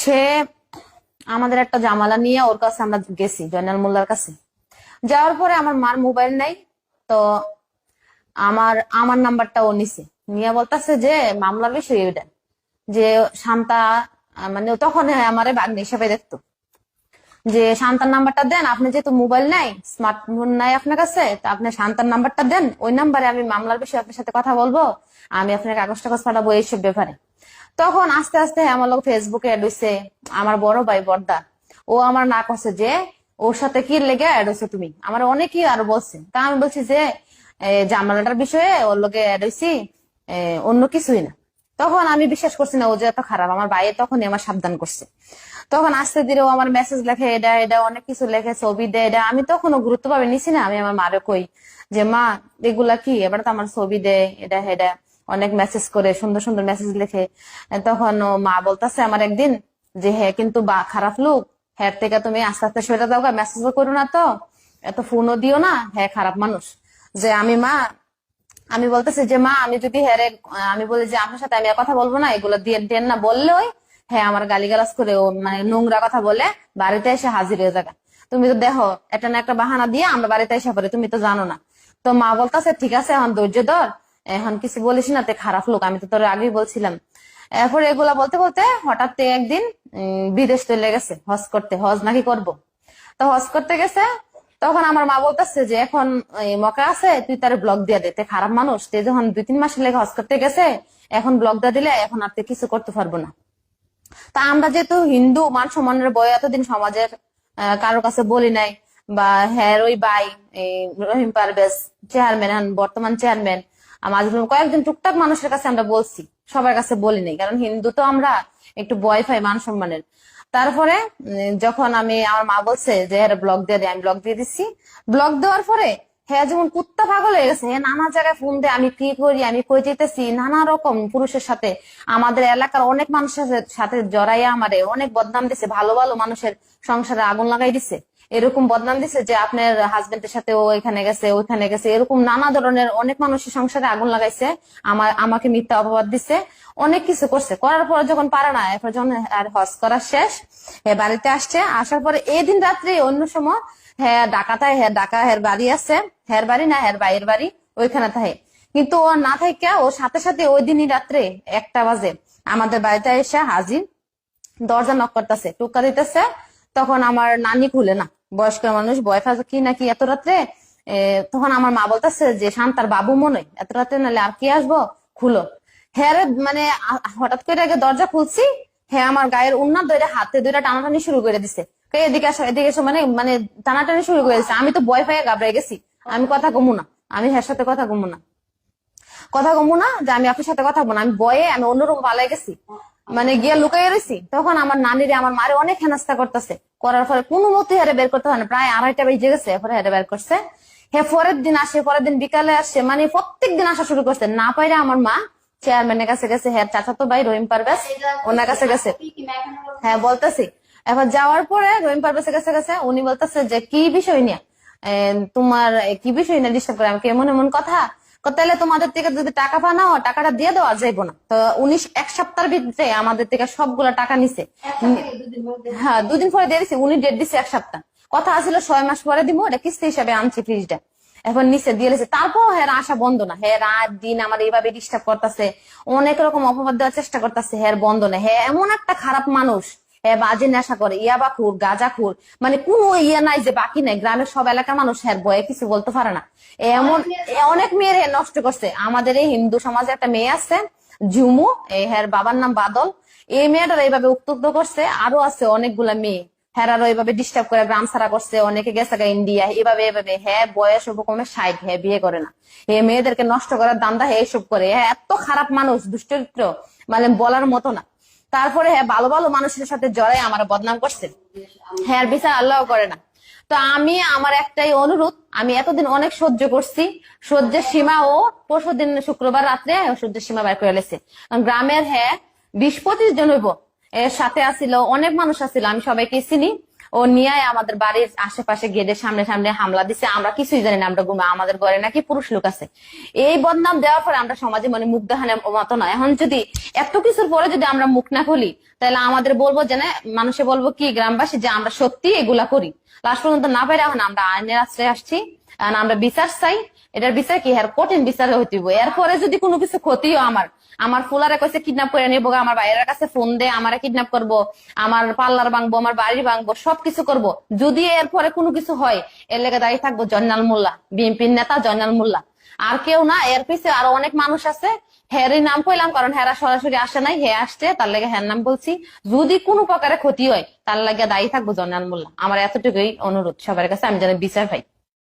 সে আমাদের একটা জামালা নিয়ে ওর কাছে আমরা গেছি, জয়নাল মোল্লার কাছে। যাওয়ার পরে আমার মার মোবাইল নাই, তো আমার আমার নাম্বারটা ও নিছে। নিয়ে বলতেছে যে মামলার বিষয় এটা যে শান্তা মানে তখন আমারে বাগ্নি হিসাবে দেখতো। যে শান্তার নাম্বারটা দেন, আপনি যেহেতু মোবাইল নাই, স্মার্টফোন নাই আপনার কাছে, তো আপনি শান্তার নাম্বারটা দেন, ওই নাম্বারে আমি মামলার বিষয়ে আপনার সাথে কথা বলব, আমি আপনার কাগজ টাগজ পাঠাবো এইসব ব্যাপারে। তখন আস্তে আস্তে আমার লোক ফেসবুকে অ্যাড হইছে, আমার বড় ভাই বর্দা। ও আমার না করছে যে, ওর সাথে কি লেগে অ্যাড হইছো তুমি? আমার অনেকেই আরও বলছে। তা আমি বলছি যে জামালাটার বিষয়ে ওর লোকে অ্যাড হইছি অন্য কিছুই না। তখন আমি বিশ্বাস করছি না, ও যে এত খারাপ। আমার ভাই তখনই আমার সাবধান করছে। তখন আস্তে ধীরে ও আমার মেসেজ লেখে, এটা এটা, অনেক কিছু লেখে, ছবি দেয় এটা। আমি তখনও গুরুত্ব পাবে নিছি না। আমি আমার মারে কই যে, মা, এগুলা কি? এবার তো আমার ছবি দেয় এটা হেডা অনেক মেসেজ করে, সুন্দর সুন্দর মেসেজ লেখে। তখন মা বলতাছে আমার একদিন যে হ্যাঁ কিন্তু বা, খারাপ লোক। হ্যাঁ থেকে তুমি আস্তে আস্তে সরে দাও মেসেজও করো না তো। এত ফোনও দিও না হ্যাঁ খারাপ মানুষ। যে, আমি মা, আমি বলতেছি যে, মা, আমি যদি হ্যারে আমি বলি যে, আপনার সাথে আমি কথা বলব না, এগুলো দিয়ে দেন না বললেই হ্যাঁ আমার গালিগালাজ করে ও মানে নোংরা কথা বলে বাড়িতে এসে হাজির হয়ে যাবে। তুমি তো দেখো একটা না একটা বাহানা দিয়ে আমরা বাড়িতে এসে পড়ি, তুমি তো জানো না। তো মা বলতেছে, ঠিক আছে, এখন ধৈর্য ধর। এখন কিছু বলিস না, তে খারাপ লোক, আমি তো তোর আগেই বলছিলাম। এরপর এগুলা বলতে বলতে হঠাৎ একদিন বিদেশ চলে গেছে, হজ করতে, হজ নাকি করব। তো হজ করতে গেছে, তখন আমার মা বলতেছে যে, এখন মকা আছে, তুই তার ব্লগ দিয়ে দে খারাপ মানুষ, তে যখন দুই, তিন মাস লেগে হজ করতে গেছে, এখন ব্লগ দিয়ে দিলে এখন আর কিছু করতে পারব না। তা আমরা যেহেতু হিন্দু, মান সম্মানের বই এতদিন সমাজের কারোর কাছে বলি নাই, বা হ্যাঁ ওই বাই রহিম পারভেজ চেয়ারম্যান বর্তমান চেয়ারম্যান আমাদের কয়েকজন টুকটাক মানুষের কাছে আমরা বলছি, সবার কাছে বলি নাই, কারণ হিন্দু তো আমরা একটু বয় ফাই মান সম্মানের তারপরে যখন আমি, আমার মা বলছে যে হ্যাঁ ব্লগ দিয়ে দে, আমি ব্লগ দিয়ে দিচ্ছি। ব্লগ দেওয়ার পরে হ্যাঁ যেমন কুত্তা পাগল হয়ে গেছে। হ্যাঁ নানা জায়গায় ফোন দিয়ে, আমি কি করি, আমি কই যেতেছি। নানা রকম পুরুষের সাথে। আমাদের এলাকার অনেক মানুষের সাথে জড়াইয়া আমারে অনেক বদনাম দিছে, ভালো ভালো মানুষের সংসারে আগুন লাগাই দিছে। এরকম বদনাম দিছে যে আপনার হাজবেন্ডের সাথে ও এখানে গেছে, ওইখানে গেছে। এরকম নানা ধরনের অনেক মানুষের সংসারে আগুন লাগাইছে আমার আমাকে মিথ্যা অপবাদ দিছে, অনেক কিছু করছে। করার পর যখন পারে না, এরপর যখন আর হজ করা শেষ বাড়িতে আসছে, আসার পরে এই দিন রাত্রে অন্য সময় হ্যাঁ ডাকাতায় হ্যাঁ ডাকা হের বাড়ি আছে। হের বাড়ি না, হের বাইয়ের বাড়ি, ওইখানে থাকে। কিন্তু ও না থাকে ও সাথে সাথে ওই দিনই রাত্রে একটা বাজে। আমাদের বাড়িতে এসে হাজির, দরজা নক করতেছে, টুকা দিতেছে। তখন আমার নানি খুলে না, বয়স্ক মানুষ বয়ফা কি নাকি এত রাত্রে তখন আমার মা বলতেছে যে শান্তার বাবু মনে এত রাত্রে নাহলে আর কি আসব? খুলো। হ্যাঁ মানে হঠাৎ করে আগে দরজা খুলছি হ্যাঁ আমার গায়ের উন্নার ধরে হাতে ধরে টানাটানি শুরু করে দিছে। এদিকে আসো, এদিকে এসো মানে মানে টানাটানি শুরু করে দিছে। আমি তো ভয় পাইয়া ঘাবড়ে গেছি। আমি কথা কমু না। আমি হ্যার সাথে কথা কমু না। কথা কমু না যে আমি আপনার সাথে কথা বলব আমি বয়ে আমি অন্যরকম পালাই গেছি। মানে গিয়ে লুকাই রয়েছি তখন আমার নানিরে, আমার মারে অনেক হেনাস্তা করতেছে। করার পরে কোনো মতে হারে বের করতে হয় না। প্রায় আড়াইটা বেজে গেছে, এরপরে হারে বের করছে। হে পরের দিন আসে, পরের দিন বিকালে আসছে মানে প্রত্যেক দিন আসা শুরু করছে। না পাইরে আমার মা চেয়ারম্যানের কাছে গেছে। হ্যাঁ চাচা তো ভাই রহিম পারবে ওনার কাছে গেছে। হ্যাঁ বলতেছি। এবার যাওয়ার পরে রহিম পারভেজের কাছে গেছে উনি বলতেছে যে কি বিষয় নিয়ে? তোমার কি বিষয় নিয়ে ডিস্টার্ব করে? আমাকে এমন এমন কথা? তাহলে তোমাদের থেকে যদি টাকা পানাও টাকাটা দিয়ে দেওয়া যাইবো না। তো উনিশ এক সপ্তাহের ভিতরে আমাদের থেকে সবগুলা টাকা নিছে। হ্যাঁ দুদিন পরে দিয়ে দিছে। উনি ডেট দিছে এক সপ্তাহ। কথা আছিল ছয় মাস পরে দিব এটা কিস্তি হিসাবে আনছি ফ্রিজটা। এখন নিচে দিয়ে দিয়েছে তারপর হ্যাঁ আশা বন্ধ না। হ্যাঁ রাত দিন আমার এইভাবে ডিস্টার্ব করতেছে। অনেক রকম অপবাদ দেওয়ার চেষ্টা করতেছে। হ্যাঁ বন্ধ না। হ্যাঁ এমন একটা খারাপ মানুষ। বাজে নেশা করে ইয়াবা খুর গাজা খুর। মানে কোনো ইয়ে নাই যে বাকি নাই গ্রামের সব এলাকার মানুষ হ্যাঁ বয়ে কিছু বলতে পারে না। এমন অনেক মেয়ের নষ্ট করছে। আমাদের এই হিন্দু সমাজে একটা মেয়ে আছে ঝুমু এই হ্যার বাবার নাম বাদল। এই মেয়েটার এইভাবে উত্তক্ত করছে আরও আছে অনেকগুলা মেয়ে। হেরারও এইভাবে ডিস্টার্ব করে গ্রাম ছাড়া করছে অনেকে গেছে ইন্ডিয়া এভাবে এভাবে হ্যাঁ বয়স উপকমে ষাট হ্যাঁ বিয়ে করে না। হে মেয়েদেরকে নষ্ট করার দান্দা হ্যাঁ এইসব করে। হ্যাঁ এত খারাপ মানুষ দুষ্টরিত্র মানে বলার মতো না। তারপরে হ্যাঁ ভালো ভালো মানুষের সাথে জড়াই আমার বদনাম করছে। হ্যাঁ বিচার আল্লাহ করে না। তো আমি, আমার একটাই অনুরোধ, আমি এতদিন অনেক সহ্য করছি। সহ্যের সীমা ও পরশু দিন শুক্রবার রাত্রে সহ্যের সীমা বের করে লেছে। গ্রামের হ্যাঁ বিশ পঁচিশ জন হইব। এর সাথে আসিল অনেক মানুষ আসিল আমি সবাইকে চিনি। ও নিয়ে আমাদের বাড়ির আশেপাশে গেটের সামনে সামনে হামলা দিছে, আমরা কিছুই জানি না, আমরা ঘুমা আমাদের ঘরে নাকি পুরুষ লোক আছে। এই বদনাম দেওয়ার পরে আমরা সমাজে মানে মুখ দেখানোর মতো নয় এখন যদি এত কিছুর পরে যদি আমরা মুখ না খুলি, তাহলে আমাদের বলব যে না, মানুষে বলব কি, গ্রামবাসী, যে আমরা সত্যি এগুলা করি। লাস্ট পর্যন্ত না পারে এখন আমরা আইনের আশ্রয় আসছি। আর আমরা বিচার চাই। এটার বিচার কি? হ্যাঁ কঠিন বিচার হইতে এরপরে যদি কোনো কিছু ক্ষতিও আমার আমার ফুলারে কইছে কিডন্যাপ করে নিবো আমার বাইরের কাছে ফোন দে, আমারে কিডন্যাপ করব, আমার পার্লার ভাঙবো, আমার বাড়ি ভাঙবো, সবকিছু করব। যদি এরপরে কোনো কিছু হয়, এর লেগে দাঁড়িয়ে থাকব জন্নাল মোল্লা, বিএনপির নেতা জন্নাল মোল্লা। আর কেউ না, এর পিছে আরও অনেক মানুষ আছে। হ্যারই নাম কইলাম, কারণ হেরা সরাসরি আসে নাই হে আসছে, তার লেগে হ্যার নাম বলছি। যদি কোনো প্রকারে ক্ষতি হয়, তার লাগে দায়ী থাকব জন্নাল মোল্লা। আমার এতটুকুই অনুরোধ সবার কাছে, আমি যেন বিচার পাই।